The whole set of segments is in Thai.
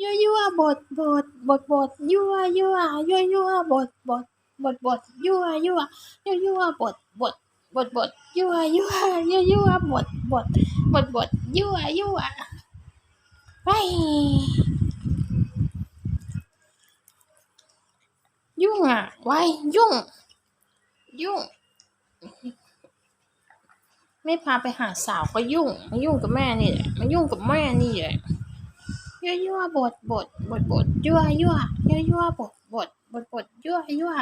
ยั่วยั่วบดบดบดบดยั่วยั่วยั่วยั่วบดบดบดบดยั่วยั่วยั่วยั่วบดบดบดบดยั่วยั่วยั่วยั่วบดบดบดบดยั่วยั่วไปยุ่งอะไว้ยุ่ง ยุ่ง ไม่พาไปหาสาวก็ยุ่งมายุ่งกับแม่นี่แหละมายุ่งกับแม่นี่แหละ ยั่วยั่วบดบดบดบดยั่วยั่วยั่วยั่วบดบดบดบดยั่วยั่ว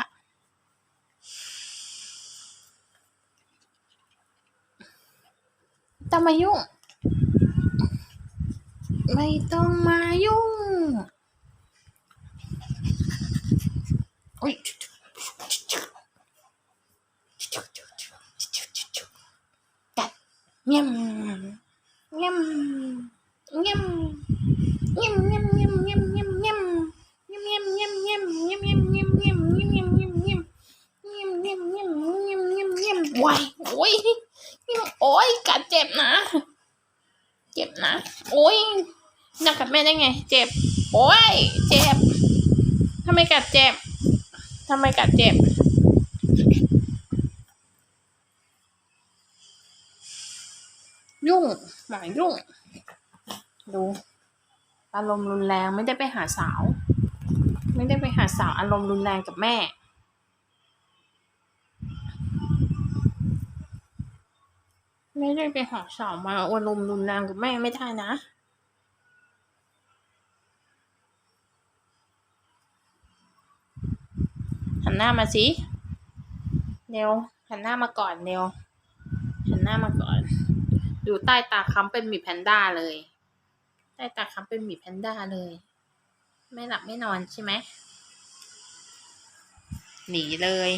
ต้องมายุ่ง ไม่ต้องมายุ่งอุ๊ยกัดเงี้ยมเงี้ยมเงี้ยม วายโอ้ยโอ้ยกัดเจ็บนะ เจ็บนะ โอ้ยนักกับแม่ได้ไง เจ็บ โอ้ย เจ็บทำไมกัดเจ็บทำไมกัดเจ็บ ยุ่งหมายยุ่ง ดู อารมณ์รุนแรงไม่ได้ไปหาสาว ไม่ได้ไปหาสาวอารมณ์รุนแรงกับแม่ ไม่ได้ไปหาสาวมาอารมณ์รุนแรงกับแม่ไม่ได้นะ หันหน้ามาสิ เร็ว หันหน้ามาก่อนเร็ว หันหน้ามาก่อนอยู่ใต้ตาค้ำเป็นหมีแพนด้าเลย ใต้ตาค้ำเป็นหมีแพนด้าเลย ไม่หลับไม่นอนใช่ไหม หนีเลย